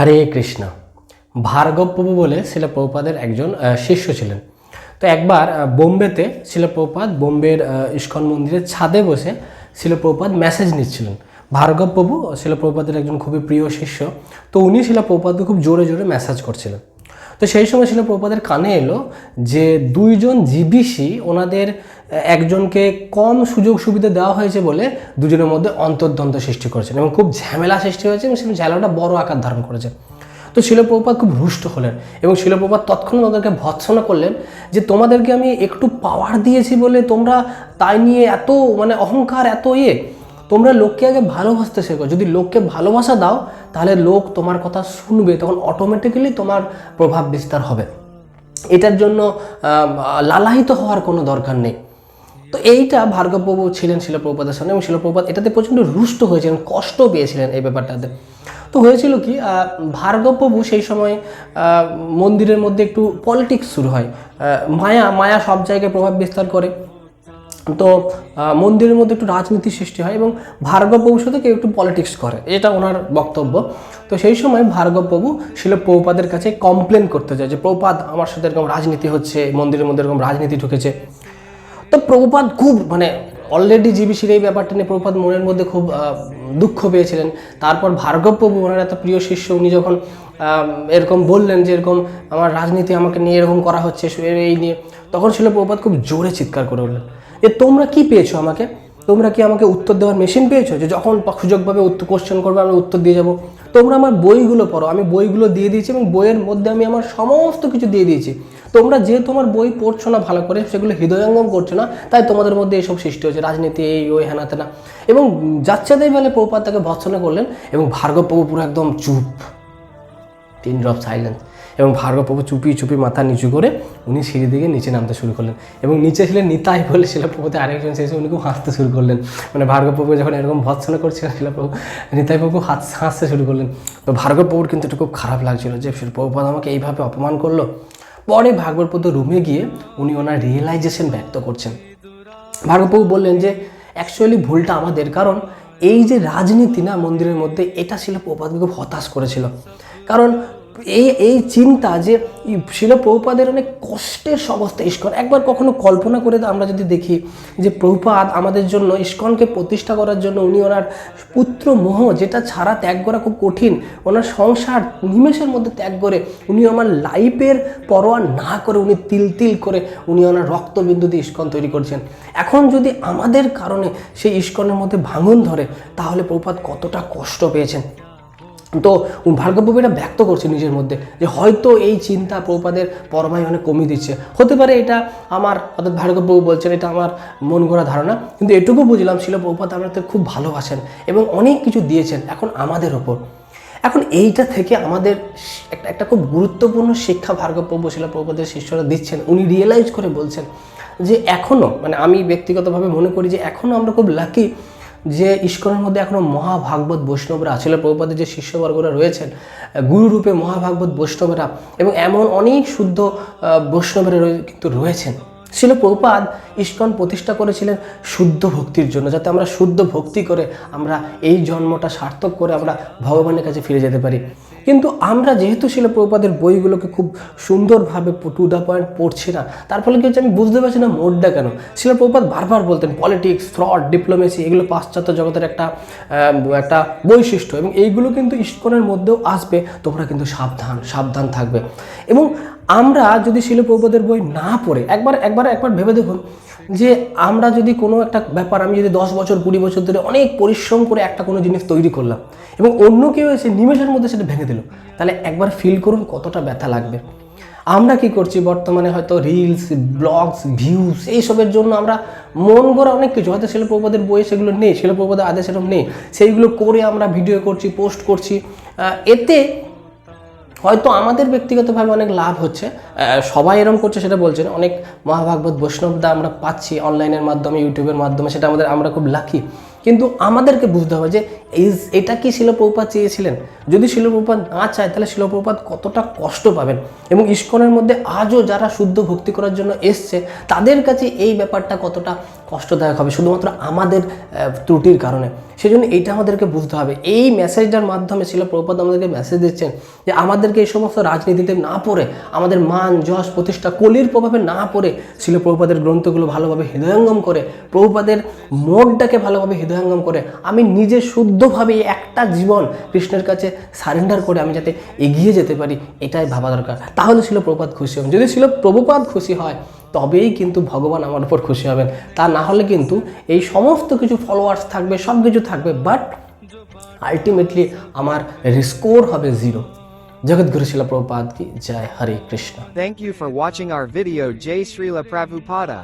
হরে কৃষ্ণ। ভার্গব প্রভু বলে শিলা প্রভুপাদের একজন শিষ্য ছিলেন। তো একবার বোম্বেতে শিলা প্রভুপাদ বোম্বের ইস্কন মন্দিরের ছাদে বসে শিলা মেসেজ নিচ্ছিলেন। ভার্গব প্রভু শিলা প্রভুপাদের একজন খুবই প্রিয় শিষ্য, তো উনি শিলা খুব জোরে জোরে মেসেজ করছিলেন। তো সেই সময় শিলা প্রভুপাদের কানে এলো যে দুইজন জিবিসি ওনাদের একজনকে কম সুযোগ সুবিধা দেওয়া হয়েছে বলে দুজনের মধ্যে অন্তর্দ্বন্দ্ব সৃষ্টি করেছেন এবং খুব ঝামেলা সৃষ্টি হয়েছে এবং সেই ঝামেলাটা বড় আকার ধারণ করেছে। তো শিলপ্রপাত খুব রুষ্ট হলেন এবং শিলপ্রপাত তৎক্ষণাৎ ওদেরকে ভৎসনা করলেন যে, তোমাদেরকে আমি একটু পাওয়ার দিয়েছি বলে তোমরা তাই নিয়ে এত মানে অহংকার, এত ইয়ে। তোমরা লোককে আগে ভালোবাসতে শেখো। যদি লোককে ভালোবাসা দাও, তাহলে লোক তোমার কথা শুনবে, তখন অটোমেটিক্যালি তোমার প্রভাব বিস্তার হবে। এটার জন্য লালাহিত হওয়ার কোনো দরকার নেই। তো এইটা ভার্গবপ্রভু ছিলেন শিলপ্রপাতের সামনে এবং শিলপ্রপাত এটাতে প্রচণ্ড রুষ্ট হয়েছিলেন, কষ্ট পেয়েছিলেন এই ব্যাপারটাতে। তো হয়েছিল কি ভার্গবপ্রভু সেই সময় মন্দিরের মধ্যে একটু পলিটিক্স শুরু হয়। মায়া মায়া সব জায়গায় প্রভাব বিস্তার করে। তো মন্দিরের মধ্যে একটু রাজনীতি সৃষ্টি হয় এবং ভার্গবপ্রভুর সাথে কেউ একটু পলিটিক্স করে। এটা ওনার বক্তব্য। তো সেই সময় ভার্গবপ্রভু শিল প্রভুপাদের কাছে কমপ্লেন করতে যায় যে প্রভুপাদ আমার সাথে এরকম রাজনীতি হচ্ছে, মন্দিরের মধ্যে এরকম রাজনীতি ঢুকেছে। তো প্রভুপাত খুব মানে অলরেডি জীবিসির এই ব্যাপারটা নিয়ে প্রভুপাত মনের মধ্যে খুব দুঃখ পেয়েছিলেন। তারপর ভার্গব প্রভু ওনার এত প্রিয় শিষ্য, উনি যখন এরকম বললেন যে এরকম আমার রাজনীতি আমাকে নিয়ে এরকম করা হচ্ছে এই নিয়ে, তখন ছিল প্রভুপাত খুব জোরে চিৎকার করে উঠলেন যে তোমরা কি পেয়েছ আমাকে? তোমরা কি আমাকে উত্তর দেওয়ার মেশিন পেয়েছ? যে যখন সুযোগভাবে কোশ্চেন করবে, আমি উত্তর দিয়ে যাব। তোমরা আমার বইগুলো পড়ো। আমি বইগুলো দিয়ে দিয়েছি এবং বইয়ের মধ্যে আমি আমার সমস্ত কিছু দিয়ে দিয়েছি। তোমরা যে তোমার বই পড়ছো না ভালো করে, সেগুলো হৃদয়ঙ্গম করছ না, তাই তোমাদের মধ্যে এসব সৃষ্টি হয়েছে। রাজনীতি, এই, ওই, হেনা, তেনা। এবং যাচ্ছে তাই বেলে প্রভুপাত তাকে ভৎসনা করলেন এবং ভার্গব প্রভু পুরো একদম চুপ। তিন ড্রপ সাইলেন্স এবং ভার্গবপ্রভু চুপি চুপি মাথা নিচু করে উনি সিঁড়ি দিকে নিচে নামতে শুরু করলেন। এবং নিচে ছিলেন নিতাই বলে শিলাপ্রভুতে আরেকজন শেষে উনি খুব হাসতে শুরু করলেন। মানে ভার্গবপ্রভু যখন এরকম ভৎসনা করছিলেন, শিলাপ্রভু, নিতাই প্রভু হাত হাসতে শুরু করলেন। তো ভার্গবপ্রভুর কিন্তু এটা খুব খারাপ লাগছিল যে প্রভুপাদ আমাকে এইভাবে অপমান করল। পরে ভার্গবপ্রভু রুমে গিয়ে উনি ওনার রিয়েলাইজেশন ব্যক্ত করছেন। ভার্গবপ্রভু বললেন যে অ্যাকচুয়ালি ভুলটা আমাদের, কারণ এই যে রাজনীতি না মন্দিরের মধ্যে, এটা ছিল প্রপাতকে খুব হতাশ করেছিল। কারণ এই এই চিন্তা যে শিল প্রভুপাদের অনেক কষ্টের সমস্ত ইস্কন। একবার কখনো কল্পনা করে আমরা যদি দেখি যে প্রভুপাদ আমাদের জন্য ইস্কনকে প্রতিষ্ঠা করার জন্য উনি ওনার পুত্র মোহ, যেটা ছাড়া ত্যাগ করা খুব কঠিন, ওনার সংসার নিমেষের মধ্যে ত্যাগ করে উনি আমার লাইফের পরোয়া না করে উনি তিল তিল করে উনি ওনার রক্তবিন্দু দিয়ে ইস্কন তৈরি করছেন। এখন যদি আমাদের কারণে সেই ইস্কনের মধ্যে ভাঙন ধরে, তাহলে প্রভুপাদ কতটা কষ্ট পেয়েছেন। তো ভার্গবপ্রভু এটা ব্যক্ত করছে নিজের মধ্যে যে হয়তো এই চিন্তা প্রপাদের পরমায় অনেক কমিয়ে দিচ্ছে। হতে পারে এটা আমার, অর্থাৎ ভার্গবপ্রভু বলছেন এটা আমার মন গড়া ধারণা, কিন্তু এটুকু বুঝলাম ছিল প্রভুপাদ আমাদের খুব ভালোবাসেন এবং অনেক কিছু দিয়েছেন এখন আমাদের ওপর। এখন এইটা থেকে আমাদের একটা একটা খুব গুরুত্বপূর্ণ শিক্ষা ভার্গবপ্রভু শিলা প্রভুপাদের শিষ্যরা দিচ্ছেন। উনি রিয়েলাইজ করে বলছেন যে এখনও মানে আমি ব্যক্তিগতভাবে মনে করি যে এখনও আমরা খুব লাকি যে ইস্কনের মধ্যে এখনও মহাভাগবত বৈষ্ণবরা ছিল, প্রভুপাদের যে শিষ্যবর্গরা রয়েছেন, গুরুরূপে মহাভাগবত বৈষ্ণবরা এবং এমন অনেক শুদ্ধ বৈষ্ণবেরা কিন্তু রয়েছেন। ছিল প্রপাদ ইস্কন প্রতিষ্ঠা করেছিলেন শুদ্ধ ভক্তির জন্য, যাতে আমরা শুদ্ধ ভক্তি করে আমরা এই জন্মটা সার্থক করে আমরা ভগবানের কাছে ফিরে যেতে পারি। কিন্তু আমরা যেহেতু ছিল প্রপাদের বইগুলোকে খুব সুন্দরভাবে টু দ্য পয়েন্ট পড়ছি না, তার ফলে কি হচ্ছে আমি বুঝতে পারছি না মোডটা কেন? শিল প্রভুপাদ বারবার বলতেন পলিটিক্স ফ্রড ডিপ্লোমেসি এগুলো পাশ্চাত্য জগতের একটা একটা বৈশিষ্ট্য এবং এইগুলো কিন্তু ইস্কনের মধ্যেও আসবে, তোমরা কিন্তু সাবধান সাবধান থাকবে। এবং আমরা যদি শিল প্রভুপাদের বই না পড়ে, একবার একবার একবার ভেবে দেখুন যে আমরা যদি কোনো একটা ব্যাপার, আমি যদি দশ বছর, কুড়ি বছর ধরে অনেক পরিশ্রম করে একটা কোনো জিনিস তৈরি করলাম এবং অন্য কেউ এসে নিমেষের মধ্যে সেটা ভেঙে দিল, তাহলে একবার ফিল করুন কতটা ব্যথা লাগবে। আমরা কি করছি বর্তমানে হয়তো রিলস ব্লগস ভিউস এইসবের জন্য আমরা মন গড়া অনেক কিছু, হয়তো শিলপ্রপাদের বইয়ে সেগুলো নেই শিলপ্রপাদের আদেশ এরকম নেই, সেইগুলো করে আমরা ভিডিও করছি পোস্ট করছি এতে হয়তো আমাদের ব্যক্তিগতভাবে অনেক লাভ হচ্ছে। সবাই এরকম করছে সেটা বলছেন অনেক মহাভাগবত বৈষ্ণবদা আমরা পাচ্ছি অনলাইনের মাধ্যমে, ইউটিউবের মাধ্যমে, সেটা আমাদের, আমরা খুব লাকি কিন্তু আমাদেরকে বুঝতে হবে যে এই, এটা কি শিলপ্রপাত চেয়েছিলেন? যদি শিলপ্রপাত না চায়, তাহলে শিলপ্রপাত কতটা কষ্ট পাবেন? এবং ইস্কনের মধ্যে আজও যারা শুদ্ধ ভক্তি করার জন্য এসছে, তাদের কাছে এই ব্যাপারটা কতটা কষ্টদায়ক হবে, শুধুমাত্র আমাদের ত্রুটির কারণে। সেই জন্য এইটা আমাদেরকে বুঝতে হবে। এই মেসেজটার মাধ্যমে ছিল প্রভুপাদ আমাদেরকে মেসেজ দিচ্ছেন যে, আমাদেরকে এই সমস্ত রাজনীতিতে না পড়ে, আমাদের মান, যশ, প্রতিষ্ঠা, কলির প্রভাবে না পড়ে ছিল প্রভুপাদের গ্রন্থগুলো ভালোভাবে হৃদয়ঙ্গম করে, প্রভুপাদের মোড়টাকে ভালোভাবে হৃদয়ঙ্গম করে, আমি নিজে শুদ্ধভাবে একটা জীবন কৃষ্ণের কাছে সারেন্ডার করে আমি যাতে এগিয়ে যেতে পারি, এটাই ভাবা দরকার। তাহলে ছিল প্রপাত খুশি হবেন। যদি ছিল প্রভুপাদ খুশি হয় তবেই কিন্তু ভগবান আমার উপর খুশি হবেন। তা না হলে কিন্তু এই সমস্ত কিছু ফলোয়ার্স থাকবে সব কিছু থাকবে বাট আলটিমেটলি আমার স্কোর হবে জিরো জগৎগুরু শিলা প্রপাত কি? জয় Hare Krishna. Thank you for watching our video, Jai Srila Prabhupada.